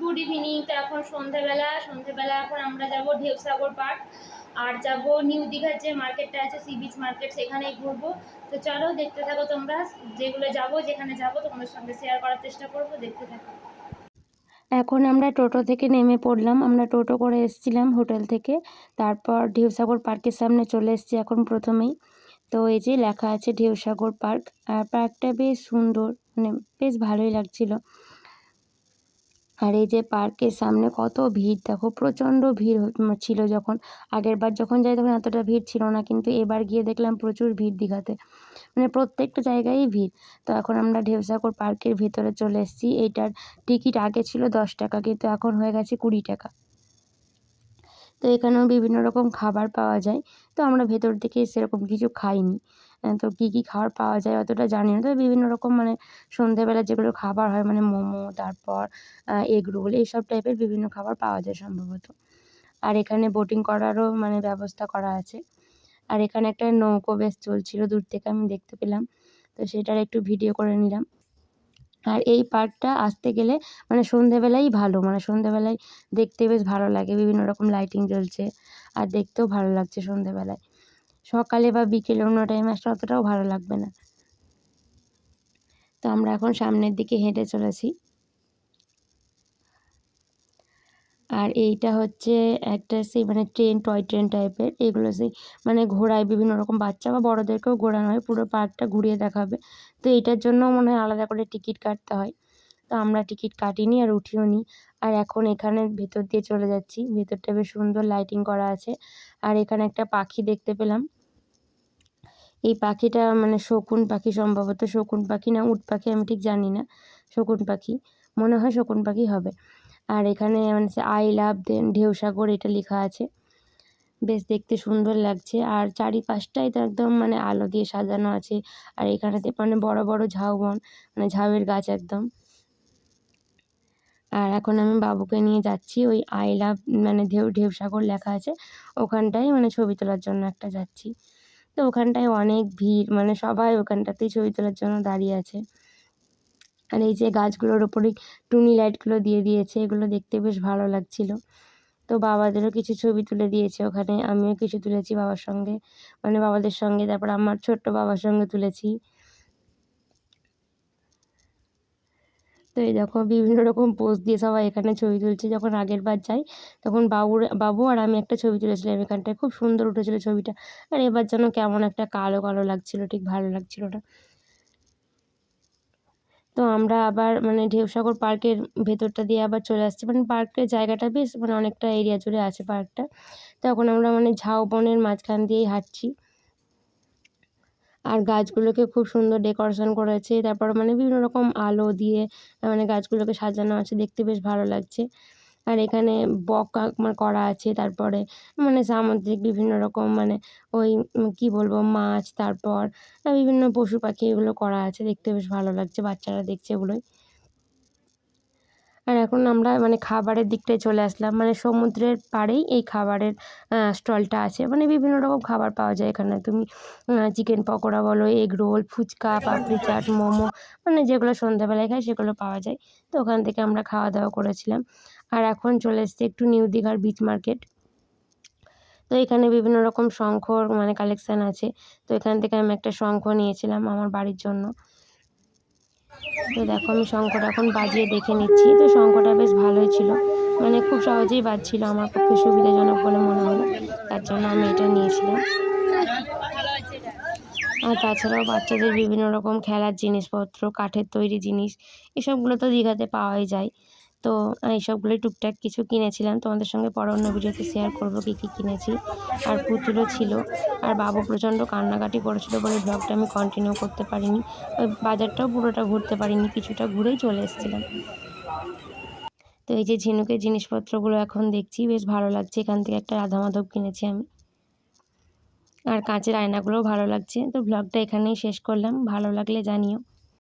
Good evening তো এখন সন্ধেবেলা সন্ধেবেলা এখন আমরা যাব ঢেউসাগর পার্ক। আর যাব নিউ দীঘার যে মার্কেটটা আছে সি বিচ মার্কেট সেখানেই ঘুরবো। তো চলো দেখতে থাকো তোমরা। যেগুলো যাব, যেখানে যাব, তোমাদের সঙ্গে শেয়ার করার চেষ্টা করব। দেখতে থাকো। এখন আমরা টোটো থেকে নেমে পড়লাম। আমরা টোটো করে এসেছিলাম হোটেল থেকে। তারপর ঢেউসাগর পার্কের সামনে চলে এসেছি এখন প্রথমেই। তো এই যে লেখা আছে ঢেউসাগর পার্ক। আর পার্কটা বেশ সুন্দর মানে বেশ ভালোই লাগছিল। আর এই যে পার্কের সামনে কত ভিড়, দেখো প্রচণ্ড ভিড় ছিল যখন, আগের বার যখন যাই তখন এতটা ভিড় ছিল না, কিন্তু এবার গিয়ে দেখলাম প্রচুর ভিড় দীঘাতে মানে প্রত্যেকটা জায়গায়ই ভিড়। তো এখন আমরা ঢেউসাগর পার্কের ভিতরে চলে এসেছি, এইটার টিকিট আগে ছিল দশ টাকা, কিন্তু এখন হয়ে গেছে কুড়ি টাকা। তো এখানেও বিভিন্ন রকম খাবার পাওয়া যায়, তো আমরা ভেতর থেকে সেরকম কিছু খাইনি। তো কী কী খাবার পাওয়া যায় অতটা জানি না। তবে বিভিন্ন রকম মানে সন্ধেবেলা যেগুলো খাবার হয় মানে মোমো, তারপর এগ রোল এইসব টাইপের বিভিন্ন খাবার পাওয়া যায় সম্ভবত। আর এখানে বোটিং করারও মানে ব্যবস্থা করা আছে। আর এখানে একটা নৌকো বেশ চলছিল, দূর থেকে আমি দেখতে পেলাম। তো সেটার একটু ভিডিও করে নিলাম। আর এই পার্কটা আসতে গেলে মানে সন্ধেবেলাই ভালো মানে সন্ধেবেলায় দেখতে বেশ ভালো লাগে। বিভিন্ন রকম লাইটিং জ্বলছে, আর দেখতেও ভালো লাগছে সন্ধেবেলায়। সকালে বা বিকেলে অন্য টাইমে আসলে অতটাও ভালো লাগবে না। তো আমরা এখন সামনের দিকে হেঁটে চলেছি। আর এইটা হচ্ছে একটা সেই মানে ট্রেন টয় ট্রেন টাইপের এগুলো সেই মানে ঘোরায় বিভিন্ন রকম বাচ্চা বা বড়োদেরকেও ঘোরানো হয়, পুরো পার্কটা ঘুরিয়ে দেখাবে। তো এইটার জন্য মনে হয় আলাদা করে টিকিট কাটতে হয়। তো আমরা টিকিট কাটিনি আর উঠিও নি আর এখন এখানে ভেতর দিয়ে চলে যাচ্ছি। ভেতরটা বেশ সুন্দর লাইটিং করা আছে। আর এখানে একটা পাখি দেখতে পেলাম। এই পাখিটা মানে শকুন পাখি, সম্ভবত শকুন পাখি না, উট পাখি, আমি ঠিক জানি না। শকুন পাখি, মনে হয় শকুন পাখি হবে। আর এখানে মানে আই লাভ দেন ঢেউসাগর এটা লেখা আছে। বেশ দেখতে সুন্দর লাগছে। আর চারিপাশটাই তো একদম মানে আলো দিয়ে সাজানো আছে। আর এখানেতে মানে বড় বড় ঝাউবন মানে ঝাউয়ের গাছ একদম। আর এখন আমি বাবুকে নিয়ে যাচ্ছি, ওই আই লাভ মানে ঢেউ ঢেউসাগর লেখা আছে, ওখানটায় মানে ছবি তোলার জন্য একটা যাচ্ছি। তো ওখানটায় অনেক ভিড় মানে সবাই ওখানটাতেই ছবি তোলার জন্য দাঁড়িয়ে আছে। আর এই যে গাছগুলোর ওপরেই টুনি লাইটগুলো দিয়ে দিয়েছে, এগুলো দেখতে বেশ ভালো লাগছিল। তো বাবাদেরও কিছু ছবি তুলে দিয়েছে ওখানে, আমিও কিছু তুলেছি বাবার সঙ্গে। মানে বাবাদের সঙ্গে, তারপর আমার ছোট্ট বাবার সঙ্গে তুলেছি। তো এই দেখো বিভিন্ন রকম পোজ দিয়ে সবাই এখানে ছবি তুলছে। যখন আগের বার যাই, তখন বাবুর, বাবু আর আমি একটা ছবি তুলেছিলাম এখানটায়। খুব সুন্দর উঠেছিল ছবিটা। আর এবার যেন কেমন একটা কালো কালো লাগছিল, ঠিক ভালো লাগছিল না। তো আমরা আবার মানে ঢেউসাগর পার্কের ভেতরটা দিয়ে আবার চলে আসছি। মানে পার্কের জায়গাটা বেশ মানে অনেকটা এরিয়া জুড়ে আছে পার্কটা। তখন আমরা মানে ঝাউবনের মাঝখান দিয়েই হাঁটছি। আর গাছগুলোকে খুব সুন্দর ডেকোরেশন করেছে। তারপর মানে বিভিন্ন রকম আলো দিয়ে মানে গাছগুলোকে সাজানো আছে, দেখতে বেশ ভালো লাগছে। আর এখানে বক মানে করা আছে, তারপরে মানে সামুদ্রিক বিভিন্ন রকম মানে ওই কি বলব মাছ, তারপর বিভিন্ন পশু পাখি এগুলো করা আছে, দেখতে বেশ ভালো লাগছে, বাচ্চারা দেখছে এগুলোই। আর এখন আমরা মানে খাবারের দিকটায় চলে আসলাম। মানে সমুদ্রের পাড়েই এই খাবারের স্টলটা আছে। মানে বিভিন্ন রকম খাবার পাওয়া যায় এখানে। তুমি চিকেন পকোড়া বলো, এগ রোল, ফুচকা, পাপড়ি চাট, মোমো মানে যেগুলো সন্ধ্যাবেলায় খাই সেগুলো পাওয়া যায়। তো ওখান থেকে আমরা খাওয়া দাওয়া করেছিলাম। আর এখন চলে এসেছি একটু নিউ দীঘার বিচ মার্কেট তো এখানে বিভিন্ন রকম শঙ্খর মানে কালেকশান আছে। তো এখান থেকে আমি একটা শঙ্খ নিয়েছিলাম আমার বাড়ির জন্য। তো দেখো, আমি শঙ্খটা এখন বাজিয়ে দেখে নিচ্ছি। তো শঙ্খটা বেশ ভালোই ছিল। মানে খুব সহজেই বাজছিল আমার পক্ষে সুবিধাজনক বলে মনে হলো। তার জন্য আমি এটা নিয়েছিলাম। আর তাছাড়াও বাচ্চাদের বিভিন্ন রকম খেলার জিনিসপত্র, কাঠের তৈরি জিনিস, এসবগুলো তো দীঘাতে পাওয়াই যায়। তো এইসবগুলোই টুকটাক কিছু কিনেছিলাম। তোমাদের সঙ্গে পরে অন্য ভিডিওতে শেয়ার করব কী কী কিনেছি। আর পুতুলও ছিল। আর বাবু প্রচণ্ড কান্নাকাটি করেছিল বলে ব্লগটা আমি কন্টিনিউ করতে পারিনি। বাজারটাও পুরোটা ঘুরতে পারিনি, কিছুটা ঘুরেই চলে এসেছিলাম। তো এই যে ঝিনুকের জিনিসপত্রগুলো এখন দেখছি, বেশ ভালো লাগছে। এখান থেকে একটা রাধা মাধব কিনেছি আমি। আর কাঁচের আয়নাগুলোও ভালো লাগছে। তো ব্লগটা এখানেই শেষ করলাম। ভালো লাগলে জানিও।